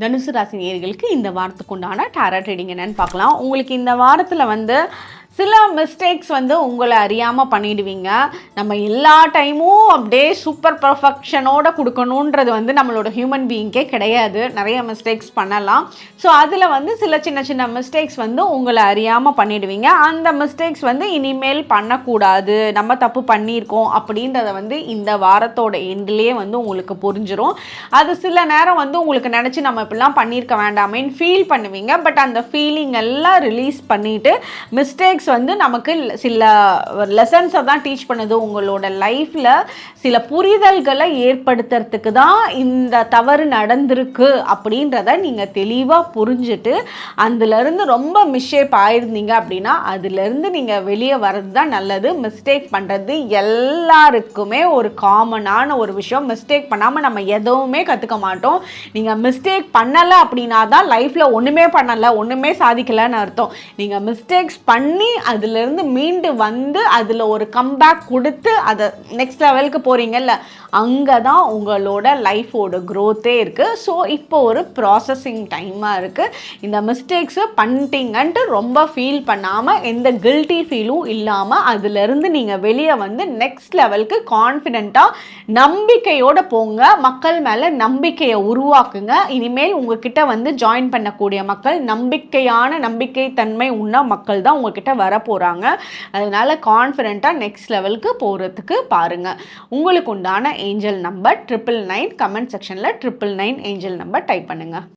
தனுசு ராசி நேர்களுக்கு இந்த வாரத்துக்கு உண்டான டேரா ட்ரேடிங் என்னன்னு பார்க்கலாம். உங்களுக்கு இந்த வாரத்தில் வந்து சில மிஸ்டேக்ஸ் வந்து உங்களை அறியாமல் பண்ணிடுவீங்க. நம்ம எல்லா டைமும் அப்படியே சூப்பர் பர்ஃபெக்ஷனோட கொடுக்கணுன்றது வந்து நம்மளோட ஹியூமன் பீயிங்கே கிடையாது. நிறைய மிஸ்டேக்ஸ் பண்ணலாம். ஸோ அதில் வந்து சில சின்ன சின்ன மிஸ்டேக்ஸ் வந்து உங்களை அறியாமல் பண்ணிடுவீங்க. அந்த மிஸ்டேக்ஸ் வந்து இனிமேல் பண்ணக்கூடாது. நம்ம தப்பு பண்ணியிருக்கோம் அப்படின்றத வந்து இந்த வாரத்தோட எண்ட்லேயே வந்து உங்களுக்கு புரிஞ்சிடும் அது சில நேரம் வந்து உங்களுக்கு நினச்சி நம்ம இப்படிலாம் பண்ணியிருக்க வேண்டாமேன்னு ஃபீல் பண்ணுவீங்க. பட் அந்த ஃபீலிங் எல்லாம் ரிலீஸ் பண்ணிவிட்டு மிஸ்டேக்ஸ் வந்து நமக்கு சில லெசன்ஸை தான் டீச் பண்ணுது. உங்களோட லைஃப்பில் சில புரிதல்களை ஏற்படுத்துறதுக்கு தான் இந்த தவறு நடந்திருக்கு அப்படின்றத நீங்கள் தெளிவாக புரிஞ்சுட்டு அதுலேருந்து ரொம்ப மிஸ்ஷேப் ஆயிருந்தீங்க அப்படின்னா அதுலேருந்து நீங்கள் வெளியே வர்றது தான் நல்லது. மிஸ்டேக் பண்ணுறது எல்லாருக்குமே ஒரு காமனான ஒரு விஷயம். மிஸ்டேக் பண்ணாமல் நம்ம எதுவுமே கற்றுக்க மாட்டோம். நீங்கள் மிஸ்டேக் பண்ணலை அப்படின்னா தான் லைஃப்பில் ஒன்றுமே பண்ணலை ஒன்றுமே சாதிக்கலைன்னு அர்த்தம். நீங்கள் மிஸ்டேக்ஸ் பண்ணி அதுலேருந்து மீண்டு வந்து அதில் ஒரு கம்பேக் கொடுத்து அதை நெக்ஸ்ட் லெவலுக்கு போகிறீங்கல்ல அங்கே தான் உங்களோட லைஃபோட க்ரோத்தே இருக்குது ஸோ இப்போ ஒரு ப்ராசஸிங் டைமாக இருக்குது இந்த மிஸ்டேக்ஸை பண்ணிட்டீங்கன்ட்டு ரொம்ப ஃபீல் பண்ணாமல் எந்த கில்ட்டி ஃபீலும் இல்லாமல் அதுலேருந்து நீங்கள் வெளியே வந்து நெக்ஸ்ட் லெவலுக்கு கான்ஃபிடெண்ட்டாக நம்பிக்கையோடு போங்க. மக்கள் மேலே நம்பிக்கையை உருவாக்குங்க. இனிமேல் உங்ககிட்ட வந்து ஜாயின் பண்ணக்கூடிய மக்கள் நம்பிக்கையான நம்பிக்கை தன்மை உண்ண மக்கள் தான் உங்ககிட்ட வர போகிறாங்க அதனால் கான்ஃபிடெண்ட்டாக நெக்ஸ்ட் லெவலுக்கு போகிறதுக்கு பாருங்கள் உங்களுக்கு உண்டான angel number triple nine comment செக்ஷனில் triple nine angel number type பண்ணுங்கள்